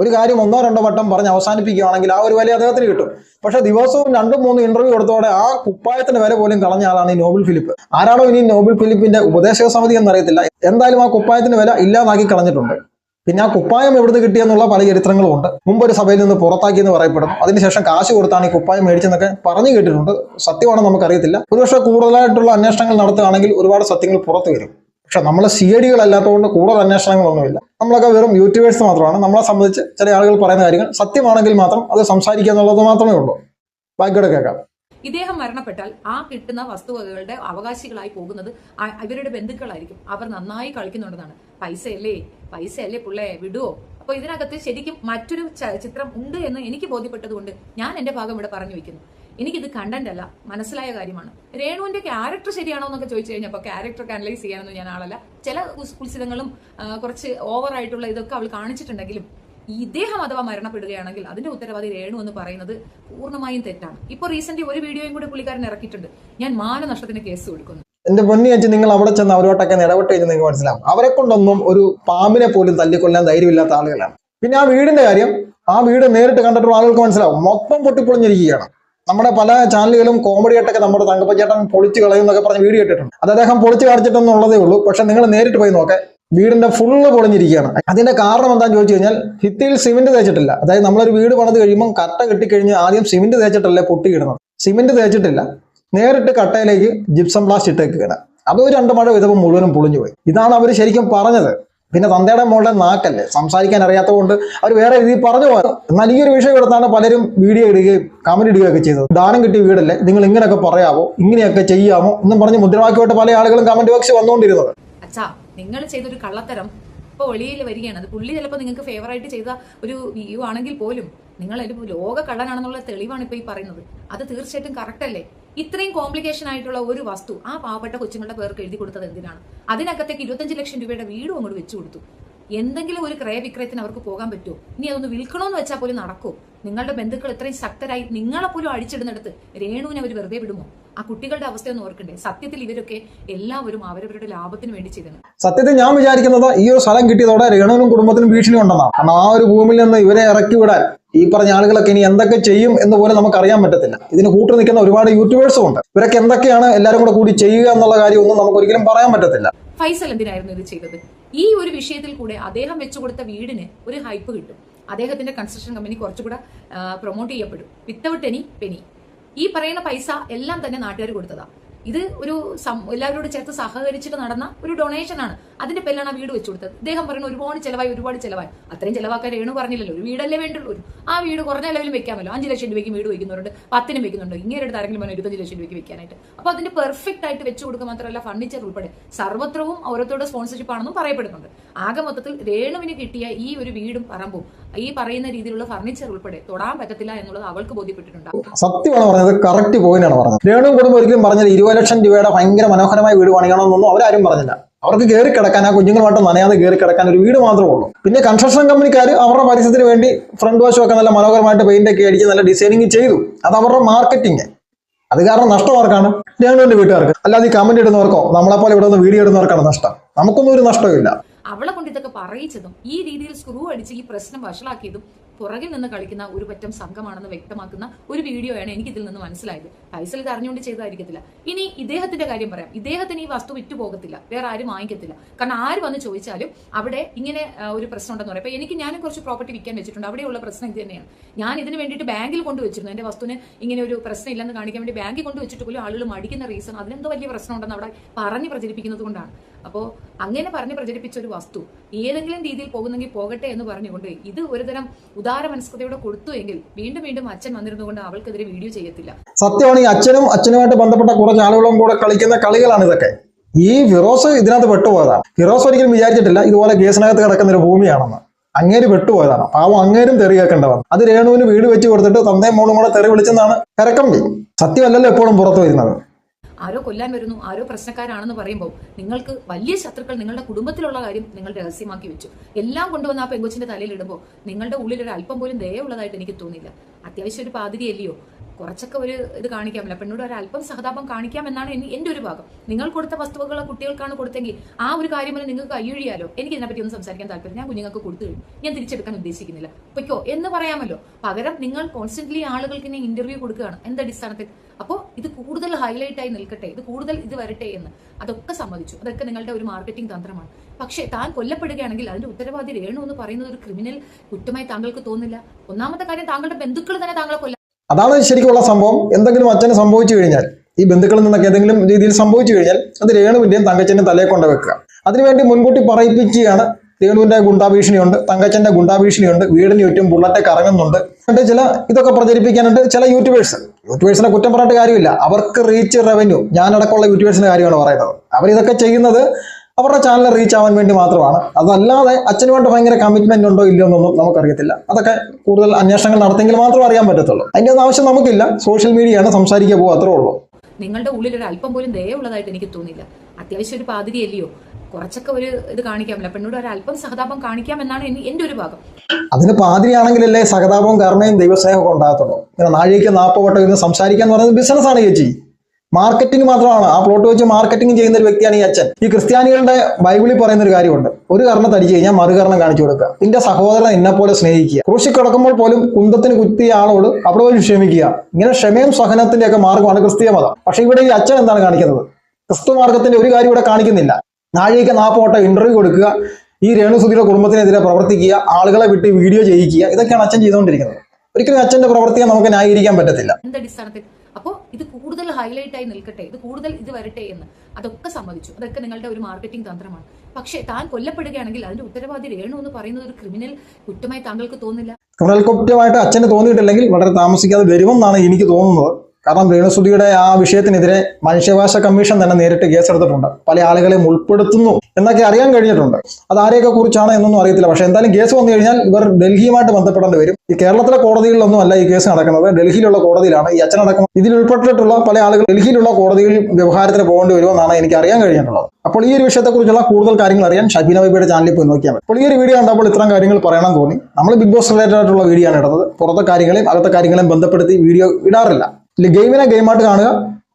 ഒരു കാര്യം ഒന്നോ രണ്ടോ വട്ടം പറഞ്ഞ് അവസാനിപ്പിക്കുകയാണെങ്കിൽ ആ ഒരു വില അദ്ദേഹത്തിന് കിട്ടും. പക്ഷെ ദിവസവും രണ്ടും മൂന്നും ഇന്റർവ്യൂ കൊടുത്തോടെ ആ കുപ്പായത്തിന്റെ വില പോലും കളഞ്ഞ ആളാണ് ഈ നോബൽ ഫിലിപ്പ്. ആരാണോ ഇനി നോബൽ ഫിലിപ്പിന്റെ ഉപദേശക സമിതി എന്നറിയത്തില്ല. എന്തായാലും ആ കുപ്പായത്തിന്റെ വില ഇല്ലാതാക്കി കളഞ്ഞിട്ടുണ്ട്. പിന്നെ ആ കുപ്പായം എവിടുന്ന് കിട്ടിയെന്നുള്ള പല ചരിത്രങ്ങളും ഉണ്ട്. മുമ്പ് ഒരു സഭയിൽ നിന്ന് പുറത്താക്കി എന്ന് പറയപ്പെടും അതിനുശേഷം കാശ് കൊടുത്താണ് ഈ കുപ്പായം മേടിച്ചെന്നൊക്കെ പറഞ്ഞു കേട്ടിട്ടുണ്ട്. സത്യമാണെന്ന് നമുക്കറിയത്തില്ല. ഒരുപക്ഷെ കൂടുതലായിട്ടുള്ള അന്വേഷണങ്ങൾ നടത്തുകയാണെങ്കിൽ ഒരുപാട് സത്യങ്ങൾ പുറത്തു വരും. പക്ഷെ നമ്മൾ സി ഐ ഡികളല്ലാത്തതുകൊണ്ട് കൂടുതൽ അന്വേഷണങ്ങളൊന്നുമില്ല. നമ്മളൊക്കെ വെറും യൂട്യൂബേഴ്സ് മാത്രമാണ്. നമ്മളെ സംബന്ധിച്ച് ചില ആളുകൾ പറയുന്ന കാര്യങ്ങൾ സത്യമാണെങ്കിൽ മാത്രം അത് സംസാരിക്കുക എന്നുള്ളത് മാത്രമേ ഉള്ളൂ. ബാക്കിയോടെ കേൾക്കാം. ഇദ്ദേഹം മരണപ്പെട്ടാൽ ആ കിട്ടുന്ന വസ്തുവകകളുടെ അവകാശികളായി പോകുന്നത് ഇവരുടെ ബന്ധുക്കളായിരിക്കും. അവർ നന്നായി കളിക്കുന്നുണ്ടെന്നാണ്. പൈസയല്ലേ? പൈസയല്ലേ പിള്ളേ? വിടുവോ? അപ്പൊ ഇതിനകത്ത് ശരിക്കും മറ്റൊരു ചിത്രം ഉണ്ട് എന്ന് എനിക്ക് ബോധ്യപ്പെട്ടതുകൊണ്ട് ഞാൻ എന്റെ ഭാഗം ഇവിടെ പറഞ്ഞു വെക്കുന്നു എനിക്കിത് കണ്ടന്റ് അല്ല മനസ്സിലായ കാര്യമാണ്. രേണുവിന്റെ ക്യാരക്ടർ ശരിയാണോ എന്നൊക്കെ ചോദിച്ചു കഴിഞ്ഞപ്പോൾ ക്യാരക്ടർ അനലൈസ് ചെയ്യാനൊന്നും ഞാൻ ആളല്ല. ചില കുത്സിതങ്ങളും കുറച്ച് ഓവർ ആയിട്ടുള്ള ഇതൊക്കെ അവൾ കാണിച്ചിട്ടുണ്ടെങ്കിലും ഇദ്ദേഹം അഥവാ മരണപ്പെടുകയാണെങ്കിൽ അതിന്റെ ഉത്തരവാദി രേണു എന്ന് പറയുന്നത് പൂർണമായും തെറ്റാണ്. ഇപ്പൊ റീസെന്റ് ഒരു വീഡിയോയും കൂടി പുള്ളിക്കാരൻ ഇറക്കിയിട്ടുണ്ട്. ഞാൻ മാനനഷ്ടത്തിന് കേസ് കൊടുക്കുന്നു. എന്റെ പൊന്നി വെച്ച് നിങ്ങൾ അവിടെ ചെന്ന് അവരോട്ടൊക്കെ നിലവിട്ട് കഴിഞ്ഞാൽ നിങ്ങൾക്ക് മനസ്സിലാവും. അവരെ കൊണ്ടൊന്നും ഒരു പാമ്പിനെ പോലും തല്ലിക്കൊല്ലാൻ ധൈര്യമില്ലാത്ത ആളുകളാണ്. പിന്നെ ആ വീടിന്റെ കാര്യം ആ വീട് നേരിട്ട് കണ്ടിട്ടുള്ള ആളുകൾക്ക് മനസ്സിലാവും. മൊത്തം പൊട്ടിപ്പൊളിഞ്ഞിരിക്കുകയാണ്. നമ്മുടെ പല ചാനലുകളും കോമഡി ആയിട്ടൊക്കെ നമ്മുടെ തങ്കപ്പച്ചേട്ടൻ പൊളിച്ച് കളയും എന്നൊക്കെ പറഞ്ഞ് വീഡിയോ ഇട്ടിട്ടുണ്ട്. അത് അദ്ദേഹം പൊളിച്ച് കാണിച്ചിട്ടെന്നുള്ളതേ ഉള്ളൂ. പക്ഷെ നിങ്ങൾ നേരിട്ട് പോയി നോക്കെ. വീടിന്റെ ഫുള്ള് പൊളിഞ്ഞിരിക്കുകയാണ്. അതിന്റെ കാരണം എന്താണെന്ന് ചോദിച്ചു കഴിഞ്ഞാൽ ഭിത്തിയിൽ സിമെന്റ് തേച്ചിട്ടില്ല. അതായത് നമ്മളൊരു വീട് പണത് കഴിയുമ്പോൾ കട്ട കെട്ടിക്കഴിഞ്ഞ് ആദ്യം സിമെന്റ് തേച്ചിട്ടല്ലേ പൊട്ടിയിടുന്നത്. സിമെന്റ് തേച്ചിട്ടില്ല. നേരിട്ട് കട്ടയിലേക്ക് ജിപ്സം പ്ലാസ്റ്റ് ഇട്ടേക്കുകയാണ്. അത് രണ്ട് മഴ വിധവും മുഴുവനും പൊളിഞ്ഞു പോയി ഇതാണ് അവർ ശരിക്കും പറഞ്ഞത്. പിന്നെ തന്തയുടെ മോളുടെ നാക്കല്ലേ? സംസാരിക്കാൻ അറിയാത്തത് കൊണ്ട് അവർ വേറെ രീതിയിൽ പറഞ്ഞു പോയത് എന്നാൽ ഈ ഒരു വിഷയം എടുത്താണ് പലരും വീഡിയോ ഇടുകയും കമന്റ് ഇടുകയും ഒക്കെ ചെയ്തത്. ദാനം കിട്ടിയ വീടല്ലേ? നിങ്ങൾ ഇങ്ങനെയൊക്കെ പറയാമോ ഇങ്ങനെയൊക്കെ ചെയ്യാമോ? എന്നും പറഞ്ഞ് മുദ്രാവാക്യമായിട്ട് പല ആളുകളും കമന്റ് ബോക്സിൽ വന്നുകൊണ്ടിരുന്നത്. നിങ്ങൾ ചെയ്തൊരു കള്ളത്തരം ഇപ്പൊ വെളിയിൽ വരികയാണ്. അത് പുള്ളി ചിലപ്പോൾ നിങ്ങൾക്ക് ഫേവർ ആയിട്ട് ചെയ്ത ഒരു വ്യൂ ആണെങ്കിൽ പോലും നിങ്ങൾ ഒരു ലോക കള്ളനാണെന്നുള്ള തെളിവാണ് ഇപ്പൊ ഈ പറയുന്നത്. അത് തീർച്ചയായിട്ടും കറക്റ്റ് അല്ലേ? ഇത്രയും കോംപ്ലിക്കേഷൻ ആയിട്ടുള്ള ഒരു വസ്തു ആ പാവപ്പെട്ട കൊച്ചുങ്ങളുടെ പേർക്ക് എഴുതി കൊടുത്തത് എന്തിനാണ്? അതിനകത്തേക്ക് ഇരുപത്തഞ്ച് ലക്ഷം രൂപയുടെ വീടും അങ്ങോട്ട് വെച്ചു കൊടുത്തു. എന്തെങ്കിലും ഒരു ക്രയവിക്രയത്തിന് അവർക്ക് പോകാൻ പറ്റുമോ? ഇനി അതൊന്ന് വിൽക്കണമെന്ന് വെച്ചാൽ പോലും നടക്കുമോ നിങ്ങളുടെ ബന്ധുക്കൾ ഇത്രയും ശക്തരായി നിങ്ങളെ അടിച്ചിടുന്നിടത്ത് രേണുവിനെ അവർ വെറുതെ വിടുമോ? ആ കുട്ടികളുടെ അവസ്ഥയൊന്നും ഓർക്കണ്ടേ? സത്യത്തിൽ ഇവരൊക്കെ എല്ലാവരും അവരവരുടെ ലാഭത്തിന് വേണ്ടി ചെയ്തത് സത്യത്തിൽ ഞാൻ വിചാരിക്കുന്നത് ഈ ഒരു സ്ഥലം കിട്ടിയതോടെ രേണുവിനും കുടുംബത്തിനും ഭീഷണി ഉണ്ടെന്നാണ് കാരണം ആ ഒരു ഭൂമിയിൽ നിന്ന് ഇവരെ ഇറക്കി വിടാൻ ഈ പറഞ്ഞ ആളുകളൊക്കെ ഇനി എന്തൊക്കെ ചെയ്യും എന്ന് പോലും നമുക്ക് അറിയാൻ പറ്റത്തില്ല. ഇതിന് കൂട്ടു നിൽക്കുന്ന ഒരുപാട് യൂട്യൂബേഴ്സും ഉണ്ട്. ഇവരൊക്കെ എന്തൊക്കെയാണ് എല്ലാവരും കൂടെ കൂടി ചെയ്യുക എന്നുള്ള കാര്യമൊന്നും നമുക്ക് ഒരിക്കലും പറയാൻ പറ്റത്തില്ല. ഫൈസൽ എന്തിനായിരുന്നു ഇത് ചെയ്തത്? ഈ ഒരു വിഷയത്തിൽ കൂടെ അദ്ദേഹം വെച്ചു കൊടുത്ത വീടിന് ഒരു ഹൈപ്പ് കിട്ടും. അദ്ദേഹത്തിന്റെ കൺസ്ട്രക്ഷൻ കമ്പനി കുറച്ചുകൂടെ പ്രൊമോട്ട് ചെയ്യപ്പെടും. വിത്തൗട്ട് എനി പെനി ഈ പറയുന്ന പൈസ എല്ലാം തന്നെ നാട്ടുകാർ കൊടുത്തതാ. ഇത് ഒരു എല്ലാവരോടും ചേർത്ത് സഹകരിച്ചിട്ട് നടന്ന ഒരു ഡൊണേഷൻ ആണ്. അതിന്റെ പേരിലാണ് ആ വീട് വെച്ചു കൊടുത്തത്. അദ്ദേഹം പറയുന്നത് ഒരുപാട് ചിലവായി ഒരുപാട് ചിലവായി. അത്രയും ചിലവാക്കാൻ രേണു പറഞ്ഞില്ലല്ലോ. ഒരു വീടല്ലേ വേണ്ടുള്ളൂ. ആ വീട് കുറഞ്ഞ ലെവലിൽ വെക്കാമല്ലോ. അഞ്ച് ലക്ഷം രൂപയ്ക്ക് വീട് വെക്കുന്നുണ്ട് പത്തിനും വെക്കുന്നുണ്ട് ഇങ്ങനെ ഒരു ആരെങ്കിലും പറഞ്ഞാൽ ഇരുപത്തഞ്ച് ലക്ഷം രൂപയ്ക്ക് വെക്കാനായിട്ട്. അപ്പൊ അതിന്റെ പെർഫെക്റ്റ് ആയിട്ട് വെച്ചു കൊടുക്കുക മാത്രമല്ല ഫർണിച്ചർ ഉൾപ്പെടെ. സർവത്രവും ഓരോരുത്തരുടെ സ്പോൺസർഷിപ്പ് ആണെന്നും പറയപ്പെടുന്നുണ്ട്. ആകെ മൊത്തത്തിൽ രേണുവിന് കിട്ടിയ ഈ ഒരു വീടും പറമ്പും ഈ പറയുന്ന രീതിയിലുള്ള ഫർണിച്ചർ ഉൾപ്പെടെ തൊടാൻ പറ്റത്തില്ല എന്നുള്ളത് അവൾക്ക് ബോധ്യപ്പെട്ടിട്ടുണ്ട്. സത്യമാണ് പറഞ്ഞത്. കറക്റ്റ് പോയിന്റ് ആണ് പറഞ്ഞത്. രേണു കുടുംബം ഒരിക്കലും പറഞ്ഞത് ഇരുപത് ലക്ഷം രൂപയുടെ ഭയങ്കര മനോഹരമായ വീട് പണിയണമെന്നൊന്നും അവരാരും പറഞ്ഞില്ല. അവർക്ക് കയറി കിടക്കാൻ ആ കുഞ്ഞുങ്ങളുമായിട്ട് നനയാതെ കയറി കിടക്കാൻ ഒരു വീട് മാത്രമേ ഉള്ളൂ. പിന്നെ കൺസ്ട്രക്ഷൻ കമ്പനിക്കാർ അവരുടെ പരിസരത്തിന് വേണ്ടി ഫ്രണ്ട് വാഷും ഒക്കെ നല്ല മനോഹരമായിട്ട് പെയിന്റ് ഒക്കെ അടിച്ച് നല്ല ഡിസൈനിങ് ചെയ്തു. അത് അവരുടെ മാർക്കറ്റിംഗ് അത് കാരണം നഷ്ടം ആർക്കാണ് രേണുവിന്റെ വീട്ടുകാർക്ക്. അല്ലാതെ ഈ കമന്റ് ഇടുന്നവർക്കോ നമ്മളെപ്പോലെ ഇവിടെ നിന്ന് വീഡിയോ ഇടുന്നവർക്കാണ് നഷ്ടം. നമുക്കൊന്നും ഒരു നഷ്ടമില്ല അവളെ കൊണ്ട് ഇതൊക്കെ പറയിച്ചതും ഈ രീതിയിൽ സ്ക്രൂ അടിച്ച് ഈ പ്രശ്നം വഷളാക്കിയതും പുറകിൽ നിന്ന് കളിക്കുന്ന ഒരു പറ്റം സംഘമാണെന്ന് വ്യക്തമാക്കുന്ന ഒരു വീഡിയോയാണ് എനിക്ക് ഇതിൽ നിന്ന് മനസ്സിലായത്. ഫൈസൽ ഇത് അറിഞ്ഞുകൊണ്ട് ചെയ്തതായിരിക്കത്തില്ല. ഇനി ഇദ്ദേഹത്തിന്റെ കാര്യം പറയാം. ഇദ്ദേഹത്തിന് ഈ വസ്തു വിറ്റു പോകത്തില്ല വേറെ ആരും വാങ്ങിക്കത്തില്ല. കാരണം ആര് വന്ന് ചോദിച്ചാലും അവിടെ ഇങ്ങനെ ഒരു പ്രശ്നം ഉണ്ടെന്ന് പറയാം എനിക്ക് ഞാനും കുറച്ച് പ്രോപ്പർട്ടി വിൽക്കാൻ വെച്ചിട്ടുണ്ട്. അവിടെയുള്ള പ്രശ്നം ഇത് തന്നെയാണ്. ഞാൻ ഇതിന് വേണ്ടിയിട്ട് ബാങ്കിൽ കൊണ്ടുവച്ചിരുന്നു. എന്റെ വസ്തുവിന് ഇങ്ങനെ ഒരു പ്രശ്നം ഇല്ലെന്ന് കാണിക്കാൻ വേണ്ടി ബാങ്കിൽ കൊണ്ടുവച്ചിട്ട് പോലും ആളുകൾ മടിക്കുന്ന റീസൺ അതിനെന്തോ വലിയ പ്രശ്നം ഉണ്ടെന്ന് അവിടെ പറഞ്ഞ് പ്രചരിപ്പിക്കുന്നത് കൊണ്ടാണ്. അപ്പോൾ അങ്ങനെ പറഞ്ഞ് പ്രചരിപ്പിച്ച ഒരു വസ്തു ഏതെങ്കിലും രീതിയിൽ പോകുന്നെങ്കിൽ പോകട്ടെ എന്ന് പറഞ്ഞുകൊണ്ട് ഇത് ഒരുതരം ഉദാര മനസ്കതയോടെ കൊടുത്തു എങ്കിൽ വീണ്ടും വീണ്ടും അച്ഛൻ വന്നിരുന്നുകൊണ്ട് അവൾക്കെതിരെ വീഡിയോ ചെയ്യത്തില്ല. സത്യമാണ് ഈ അച്ഛനും അച്ഛനുമായിട്ട് ബന്ധപ്പെട്ട കുറച്ച് ആളുകളും കൂടെ കളിക്കുന്ന കളികളാണ് ഇതൊക്കെ. ഈ ഫിറോസ് ഇതിനകത്ത് പെട്ടുപോയതാണ്. ഫിറോസ് ഒരിക്കലും വിചാരിച്ചിട്ടില്ല ഇതുപോലെ കേസിനകത്ത് കിടക്കുന്ന ഒരു ഭൂമിയാണെന്ന്. അങ്ങേര് പെട്ടുപോയതാണ്. പാവം അങ്ങേരും തെറി കേൾക്കേണ്ടവൻ അത് രേണുവിന് വീട് വെച്ച് കൊടുത്തിട്ട് തന്തയും മോളും കൂടെ തെറി വിളിച്ചെന്നാണ് കരക്കമ്പി. സത്യമല്ലല്ലോ എപ്പോഴും പുറത്തു വരുന്നത്. ആരോ കൊല്ലാൻ വരുന്നു ആരോ പ്രശ്നക്കാരാണെന്ന് പറയുമ്പോൾ നിങ്ങൾക്ക് വലിയ ശത്രുക്കൾ നിങ്ങളുടെ കുടുംബത്തിലുള്ള കാര്യം നിങ്ങൾ രഹസ്യമാക്കി വെച്ചു. എല്ലാം കൊണ്ടുവന്ന ആ പെങ്കൊച്ചിന്റെ തലയിൽ ഇടുമ്പോൾ നിങ്ങളുടെ ഉള്ളിൽ ഒരു അല്പം പോലും ദയുള്ളതായിട്ട് എനിക്ക് തോന്നില്ല അത്യാവശ്യം ഒരു പാതിരിയല്ലയോ? കുറച്ചൊക്കെ ഒരു ഇത് കാണിക്കാമല്ലോ. പെണ്ണോട് ഒരു അല്പം സഹതാപം കാണിക്കാം എന്നാണ് എന്റെ ഒരു ഭാഗം. നിങ്ങൾ കൊടുത്ത വസ്തുവകൾ കുട്ടികൾക്കാണ് കൊടുത്തെങ്കിൽ ആ ഒരു കാര്യം വരെ നിങ്ങൾക്ക് കയ്യൊഴിയാലോ? എനിക്ക് ഇതിനെപ്പറ്റി ഒന്നും സംസാരിക്കാൻ താല്പര്യം ഞാൻ കുഞ്ഞുങ്ങൾക്ക് കൊടുത്തു കഴിഞ്ഞു. ഞാൻ തിരിച്ചെടുക്കാൻ ഉദ്ദേശിക്കുന്നില്ല. പൊയ്ക്കോ എന്ന് പറയാമല്ലോ. പകരം നിങ്ങൾ കോൺസ്റ്റന്റ്ലി ആളുകൾക്ക് ഇങ്ങനെ ഇന്റർവ്യൂ കൊടുക്കുകയാണ്. എന്തടിസ്ഥാനത്തിൽ അപ്പോൾ ഇത് കൂടുതൽ ഹൈലൈറ്റ് ആയി നിൽക്കട്ടെ. ഇത് കൂടുതൽ ഇത് വരട്ടെ എന്ന്. അതൊക്കെ സമ്മതിച്ചു. അതൊക്കെ നിങ്ങളുടെ ഒരു മാർക്കറ്റിംഗ് തന്ത്രമാണ്. പക്ഷേ താൻ കൊല്ലപ്പെടുകയാണെങ്കിൽ അതിന്റെ ഉത്തരവാദി രേണു എന്ന് പറയുന്നത് ഒരു ക്രിമിനൽ കുറ്റമായി താങ്കൾക്ക് തോന്നില്ല ഒന്നാമത്തെ കാര്യം താങ്കളുടെ ബന്ധുക്കൾ തന്നെ താങ്കളെ കൊല്ല അതാണ് ശരിക്കുള്ള സംഭവം. എന്തെങ്കിലും അച്ഛന് സംഭവിച്ചു കഴിഞ്ഞാൽ ഈ ബന്ധുക്കളിൽ നിന്നൊക്കെ ഏതെങ്കിലും രീതിയിൽ സംഭവിച്ചു കഴിഞ്ഞാൽ അത് രേണുവിന്റെയും തങ്കച്ചന്റെയും തലയെ കൊണ്ട് വെക്കുക അതിനുവേണ്ടി മുൻകൂട്ടി പറയിപ്പിക്കുകയാണ് രേണുവിന്റെ ഗുണ്ടാഭീഷണിയുണ്ട് തങ്കച്ചന്റെ ഗുണ്ടാഭീഷണിയുണ്ട് വീടിന് ചുറ്റും ബുള്ളറ്റ് കറങ്ങുന്നുണ്ട്. എന്നിട്ട് ചില ഇതൊക്കെ പ്രചരിപ്പിക്കാനുണ്ട് ചില യൂട്യൂബേഴ്സ് യൂട്യൂബേഴ്സിനെ കുറ്റം പറഞ്ഞിട്ട് കാര്യമില്ല. അവർക്ക് റീച്ച് റവന്യൂ ഞാനടക്കമുള്ള യൂട്യൂബേഴ്സിന്റെ കാര്യമാണ് പറയുന്നത്. അവരിതൊക്കെ ചെയ്യുന്നത് അവരുടെ ചാനൽ റീച്ച് ആവാൻ വേണ്ടി മാത്രമാണ്. അതല്ലാതെ അച്ഛനുമായിട്ട് ഭയങ്കര കമ്മിറ്റ്മെന്റ് ഉണ്ടോ ഇല്ലയോ എന്നൊന്നും നമുക്കറിയത്തില്ല. അതൊക്കെ കൂടുതൽ അന്വേഷണങ്ങൾ നടത്തിയെങ്കിൽ മാത്രമേ അറിയാൻ പറ്റത്തുള്ളൂ. അതിന്റെ ഒന്നും ആവശ്യം നമുക്കില്ല. സോഷ്യൽ മീഡിയയാണ് സംസാരിക്കുക പോകുക അത്രേ ഉള്ളൂ. നിങ്ങളുടെ ഉള്ളിൽ ഒരു അല്പം പോലും ദയുള്ളതായിട്ട് എനിക്ക് തോന്നില്ല അത്യാവശ്യം ഒരു പാതിരിയല്ലയോ കുറച്ചൊക്കെ ഒരു ഇത് കാണിക്കാമല്ലോ. പെണ്ണോട് ഒരു അല്പം സഹതാപം കാണിക്കാം എന്നാണ് എന്റെ ഒരു ഭാഗം. അതിന് പാതിരിയാണെങ്കിലല്ലേ സഹതാപവും കരുണയും ദൈവസ്നേഹവും ഉണ്ടാകത്തുള്ളൂ. ഇങ്ങനെ നാഴികയ്ക്ക് നാൽപ്പത് വട്ടം ഇരുന്ന് സംസാരിക്കാന്ന് പറയുന്നത് ബിസിനസ്സാണ് ചേച്ചി. മാർക്കറ്റിംഗ് മാത്രമാണ്. ആ പ്ലോട്ട് വെച്ച് മാർക്കറ്റിംഗ് ചെയ്യുന്ന ഒരു വ്യക്തിയാണ് ഈ അച്ഛൻ. ഈ ക്രിസ്ത്യാനികളുടെ ബൈബിളിൽ പറയുന്ന ഒരു കാര്യമുണ്ട്. ഒരു കർണം തടിച്ചു കഴിഞ്ഞാൽ മറുകർണം കാണിച്ചു കൊടുക്കുക. നിന്റെ സഹോദരൻ എന്നെ പോലെ സ്നേഹിക്കുക. കൃഷി കിടക്കുമ്പോൾ പോലും കുന്തത്തിന് കുത്തിയ ആളോട് അവിടെ പോലും ക്ഷമിക്കുക. ഇങ്ങനെ ക്ഷമയും സഹനത്തിന്റെ ഒക്കെ മാർഗമാണ് ക്രിസ്തീയ മതം. പക്ഷെ ഇവിടെ ഈ അച്ഛൻ എന്താണ് കാണിക്കുന്നത്? ക്രിസ്തു മാർഗത്തിന്റെ ഒരു കാര്യം ഇവിടെ കാണിക്കുന്നില്ല. നാഴിക നാപ്പോട്ട ഇന്റർവ്യൂ കൊടുക്കുക. ഈ രേണുസുതിയുടെ കുടുംബത്തിനെതിരെ പ്രവർത്തിക്കുക. ആളുകളെ വിട്ട് വീഡിയോ ചെയ്യിക്കുക. ഇതൊക്കെയാണ് അച്ഛൻ ചെയ്തുകൊണ്ടിരിക്കുന്നത്. ഒരിക്കലും അച്ഛന്റെ പ്രവർത്തിയെ നമുക്ക് ന്യായീകരിക്കാൻ പറ്റത്തില്ല. ഇത് കൂടുതൽ ഹൈലൈറ്റ് ആയി നിൽക്കട്ടെ ഇത് കൂടുതൽ ഇത് വരട്ടെ എന്ന്. അതൊക്കെ സമ്മതിച്ചു. അതൊക്കെ നിങ്ങളുടെ ഒരു മാർക്കറ്റിംഗ് തന്ത്രമാണ്. പക്ഷേ താൻ കൊല്ലപ്പെടുകയാണെങ്കിൽ അതിന്റെ ഉത്തരവാദി രേണു എന്ന് പറയുന്നത് ഒരു ക്രിമിനൽ കുറ്റമായി താങ്കൾക്ക് തോന്നില്ല ക്രിമിനൽ കുറ്റമായിട്ട് അച്ഛന് തോന്നിയിട്ടില്ലെങ്കിൽ വളരെ താമസിക്കാതെ വരുമെന്നാണ് എനിക്ക് തോന്നുന്നത്. കാരണം രേണുസുതിയുടെ ആ വിഷയത്തിനെതിരെ മനുഷ്യാവകാശ കമ്മീഷൻ തന്നെ നേരിട്ട് കേസെടുത്തിട്ടുണ്ട്. പല ആളുകളെയും ഉൾപ്പെടുത്തുന്നു എന്നൊക്കെ അറിയാൻ കഴിഞ്ഞിട്ടുണ്ട്. അത് ആരെയൊക്കെ കുറിച്ചാണ് എന്നൊന്നും അറിയത്തില്ല. പക്ഷെ എന്തായാലും കേസ് വന്നു കഴിഞ്ഞാൽ ഇവർ ഡൽഹിയുമായിട്ട് ബന്ധപ്പെടേണ്ടി വരും. ഈ കേരളത്തിലെ കോടതികളിലൊന്നും അല്ല ഈ കേസ് നടക്കുന്നത്. ഡൽഹിയിലുള്ള കോടതിയിലാണ്. ഈ അച്ഛൻ അച്ഛനടക്കം ഇതിൽ ഉൾപ്പെട്ടിട്ടുള്ള പല ആളുകൾ ഡൽഹിയിലുള്ള കോടതിയിൽ വ്യവഹാരത്തിന് പോകേണ്ടി വരുമെന്നാണ് എനിക്ക് അറിയാൻ കഴിഞ്ഞിട്ടുള്ളത്. അപ്പോൾ ഈ ഒരു വിഷയത്തെക്കുറിച്ചുള്ള കൂടുതൽ കാര്യങ്ങൾ അറിയാൻ ഷബീന ബൈബിയുടെ ചാനലിൽ പോയി നോക്കിയാൽ അപ്പോൾ ഈ ഒരു വീഡിയോ കണ്ടപ്പോൾ ഇത്തരം കാര്യങ്ങൾ പറയണം തോന്നി. നമ്മൾ ബിഗ് ബോസ് റിലേറ്റഡ് ആയിട്ടുള്ള വീഡിയോ ആണ് ഇടുന്നത്. പുറത്തെ കാര്യങ്ങളെയും അകത്തെ കാര്യങ്ങളെയും ബന്ധപ്പെടുത്തി വീഡിയോ ഇടാറില്ല. ഗെയിമിനെ ഗെയിമായിട്ട് കാണുക.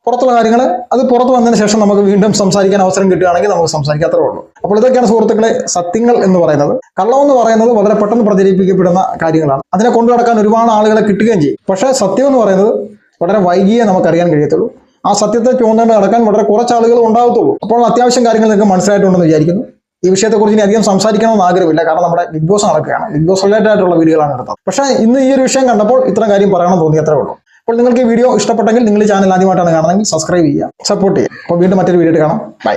പുറത്തുള്ള കാര്യങ്ങൾ അത് പുറത്ത് വന്നതിന് ശേഷം നമുക്ക് വീണ്ടും സംസാരിക്കാൻ അവസരം കിട്ടുകയാണെങ്കിൽ നമുക്ക് സംസാരിക്കാത്രേ ഉള്ളൂ. അപ്പോൾ ഇതൊക്കെയാണ് സുഹൃത്തുക്കളെ സത്യങ്ങൾ എന്ന് പറയുന്നത്. കള്ളം എന്ന് പറയുന്നത് വളരെ പെട്ടെന്ന് പ്രചരിപ്പിക്കപ്പെടുന്ന കാര്യങ്ങളാണ്. അതിനെ കൊണ്ടു നടക്കാൻ ഒരുപാട് ആളുകളെ കിട്ടുകയും ചെയ്യും. പക്ഷേ സത്യം എന്ന് പറയുന്നത് വളരെ വൈകിയേ നമുക്കറിയാൻ കഴിയത്തുള്ളൂ. ആ സത്യത്തെ ചുമന്നുകൊണ്ട് നടക്കാൻ വളരെ കുറച്ച് ആളുകൾ ഉണ്ടാകത്തുള്ളൂ അപ്പോൾ അത്യാവശ്യം കാര്യങ്ങൾ നിങ്ങൾക്ക് മനസ്സിലായിട്ടുണ്ടെന്ന് വിചാരിക്കുന്നു. ഈ വിഷയത്തെക്കുറിച്ച് ഇനി അധികം സംസാരിക്കണമെന്ന് ആഗ്രഹമില്ല. കാരണം നമ്മുടെ ബിഗ് ബോസ് നടക്കുകയാണ്. ബിഗ് ബോസ് റിലേറ്റഡ് ആയിട്ടുള്ള വീഡിയോകളാണ് എടുത്തത് പക്ഷേ ഇന്ന് ഈ ഒരു വിഷയം കണ്ടപ്പോൾ ഇത്തരം കാര്യം പറയണം തോന്നി അത്രേ ഉള്ളൂ. അപ്പോൾ നിങ്ങൾക്ക് ഈ വീഡിയോ ഇഷ്ടപ്പെട്ടെങ്കിൽ നിങ്ങൾ ചാനൽ ആദ്യമായിട്ടാണ് കാണുന്നതെങ്കിൽ സബ്സ്ക്രൈബ് ചെയ്യുക സപ്പോർട്ട് ചെയ്യുക. അപ്പോൾ വീണ്ടും മറ്റൊരു വീഡിയോ കാണാം. ബൈ